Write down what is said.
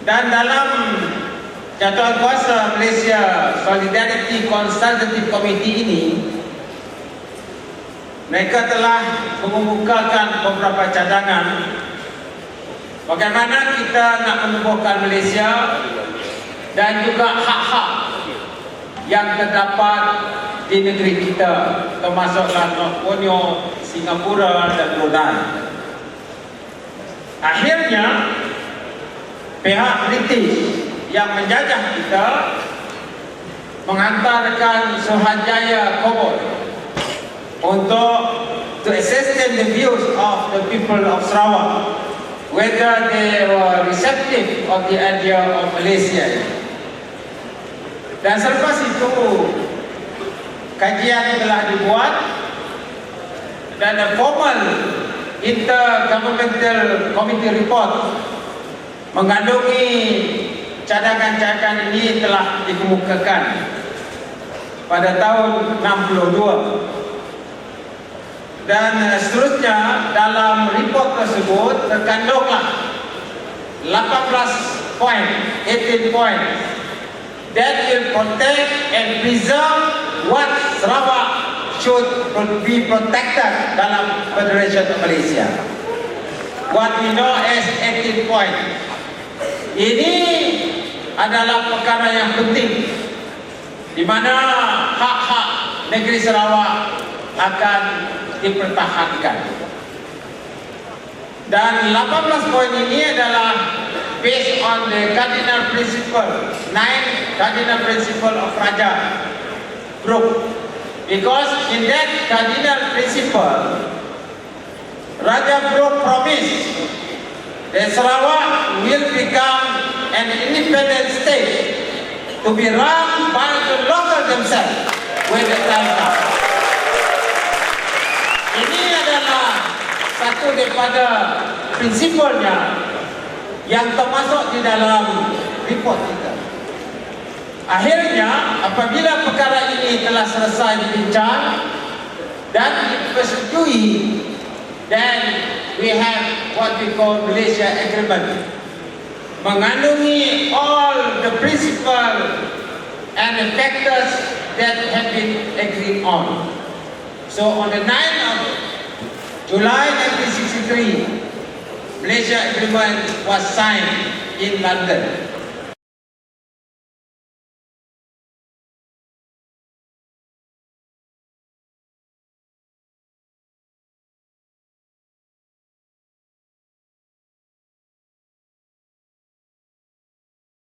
Dan dalam jadwal kuasa Malaysia Solidarity Consultative Committee ini mereka telah mengemukakan beberapa cadangan bagaimana kita nak menubuhkan Malaysia dan juga hak-hak yang terdapat di negeri kita termasuklah North Borneo, Singapura dan Brunei. Akhirnya pihak British yang menjajah kita menghantarkan Suhajaya Kobol untuk to assassinate the views of the people of Sarawak whether they were receptive of the idea of Malaysia. Dan selepas itu kajian telah dibuat dan a formal intergovernmental committee report mengandungi cadangan-cadangan ini telah dikemukakan pada tahun 62 dan uh, seterusnya dalam report tersebut terkandunglah 18 poin 18 poin. That will protect and preserve what Sarawak should be protected dalam Federation of Malaysia. What we know as 18 poin ini adalah perkara yang penting di mana hak-hak negeri Sarawak akan dipertahankan. Dan 18 poin ini adalah based on the cardinal principle, nine cardinal principle of Raja Group. Because in that cardinal principle, Raja Group promised that Sarawak will become an independent state to be run by the local themselves when the time comes. Ini adalah satu daripada prinsipalnya yang termasuk di dalam report kita. Akhirnya, apabila perkara ini telah selesai dibincang dan dipersetujui, then we have what we call Malaysia Agreement. Mengandungi all the principles and the factors that have been agreed on. So on the 9th of July 1963, Malaysia Agreement was signed in London.